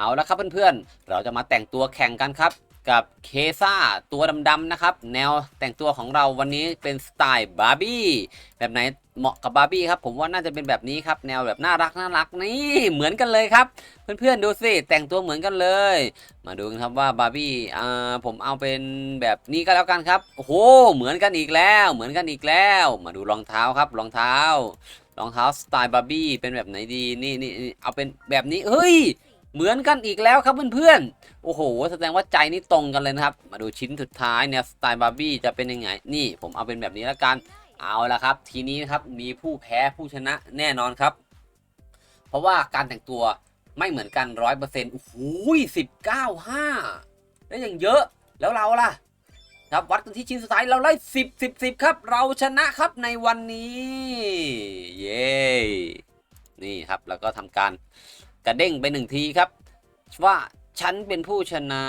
เอาละครับเพื่อนๆ เราจะมาแต่งตัวแข่งกันครับกับเคซ่าตัวดำๆนะครับ แนวแต่งตัวของเราวันนี้เป็นสไตล์บาร์บี้แบบไหนเหมาะกับบาร์บี้ครับ ผมว่าน่าจะเป็นแบบนี้ครับ แนวแบบน่ารักน่ารักนี่เหมือนกันเลยครับ เพื่อนๆดูสิแต่งตัวเหมือนกันเลย มาดูกันครับว่าบาร์บี้อ่าผมเอาเป็นแบบนี้ก็แล้วกันครับโอ้โหเหมือนกันอีกแล้ว เหมือนกันอีกแล้ว มาดูรองเท้าครับรองเท้ารองเท้าสไตล์บาร์บี้เป็นแบบไหนดีนี่นี่นี่เอาเป็นแบบนี้เฮ้ย เหมือนกันอีกแล้วครับเพื่อนๆ โอ้โห แสดงว่าใจนี่ตรงกันเลยนะครับ มาดูชิ้นสุดท้ายเนี่ยสไตล์บาร์บี้จะเป็นยังไง นี่ผมเอาเป็นแบบนี้แล้วกัน เอาละครับ ทีนี้นะครับมีผู้แพ้ผู้ชนะแน่นอนครับ เพราะว่าการแต่งตัวไม่เหมือนกันร้อยเปอร์เซ็นต์โอ้โหสิบเก้าห้าแล้วยังเยอะ แล้วเราล่ะ ครับวัดกันที่ชิ้นสุดท้ายเราไล่สิบสิบสิบครับ เราชนะครับในวันนี้ เย้ นี่ครับแล้วก็ทำการ กระเด้งไปหนึ่งทีครับ ว่าฉันเป็นผู้ชนะ